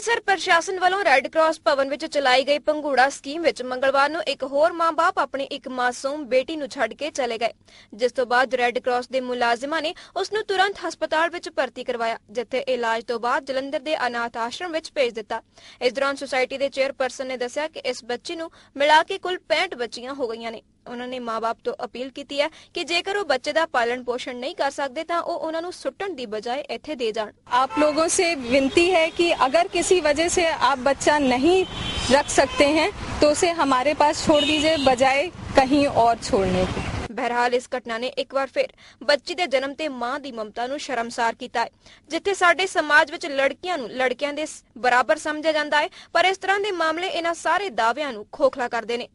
ਅੰਮ੍ਰਿਤਸਰ ਪ੍ਰਸ਼ਾਸਨ ਵੱਲੋਂ red cross ਭਵਨ ਵਿੱਚ ਚਲਾਈ ਗਈ ਪੰਘੂੜਾ ਸਕੀਮ ਵਿੱਚ ਮੰਗਲਵਾਰ ਨੂੰ ਇੱਕ ਹੋਰ ਮਾਂ-ਬਾਪ ਆਪਣੀ ਇੱਕ ਮਾਸੂਮ ਬੇਟੀ ਨੂੰ ਛੱਡ ਕੇ ਚਲੇ ਗਏ। ਜਿਸ ਤੋਂ ਬਾਅਦ ਰੈੱਡ ਕਰਾਸ ਦੇ ਮੁਲਾਜ਼ਮਾਂ ਨੇ ਉਸ ਨੂੰ ਤੁਰੰਤ ਹਸਪਤਾਲ ਵਿੱਚ ਭਰਤੀ ਕਰਵਾਇਆ, ਜਿੱਥੇ ਇਲਾਜ ਤੋਂ ਬਾਅਦ ਜਲੰਧਰ ਦੇ ਅਨਾਥ ਆਸ਼ਰਮ ਵਿੱਚ ਭੇਜ ਦਿੱਤਾ। ਇਸ ਦੌਰਾਨ ਸੁਸਾਇਟੀ ਦੇ ਚੇਅਰਪਰਸਨ ਨੇ ਦੱਸਿਆ ਕਿ ਇਸ ਬੱਚੀ ਨੂੰ ਮਿਲਾ ਕੇ ਕੁੱਲ 65 ਬੱਚੀਆਂ ਹੋ ਗਈਆਂ ਨੇ। ਉਹਨਾਂ ਨੇ ਮਾਪੇ ਤੋਂ ਅਪੀਲ ਕੀਤੀ ਹੈ ਕਿ ਜੇਕਰ ਉਹ ਬੱਚੇ ਦਾ ਪਾਲਣ ਪੋਸ਼ਣ ਨਹੀਂ ਕਰ ਸਕਦੇ ਤਾਂ ਉਹ ਉਹਨਾਂ ਨੂੰ ਸੁੱਟਣ ਦੀ ਬਜਾਏ ਇੱਥੇ ਦੇ ਜਾਣ आप लोगों से विनती है कि अगर किसी वजह से आप बच्चा नहीं रख सकते हैं तो उसे हमारे पास छोड़ दीजिए बजाय कहीं और छोड़ने के ਬਹਰਹਾਲ ਇਸ ਘਟਨਾ ਨੇ ਇੱਕ ਵਾਰ ਫਿਰ ਬੱਚੀ ਦੇ ਜਨਮ ਤੇ ਮਾਂ ਦੀ ਮਮਤਾ ਨੂੰ ਸ਼ਰਮਸਾਰ ਕੀਤਾ ਹੈ ਜਿੱਥੇ ਸਾਡੇ ਸਮਾਜ ਵਿੱਚ ਲੜਕੀਆਂ ਨੂੰ ਲੜਕਿਆਂ ਦੇ ਸ- ਬਰਾਬਰ ਸਮਝਿਆ ਜਾਂਦਾ ਹੈ ਪਰ ਇਸ ਤਰ੍ਹਾਂ ਦੇ ਮਾਮਲੇ ਇਹਨਾਂ ਸਾਰੇ ਦਾਅਵਿਆਂ ਨੂੰ ਖੋਖਲਾ ਕਰਦੇ ਨੇ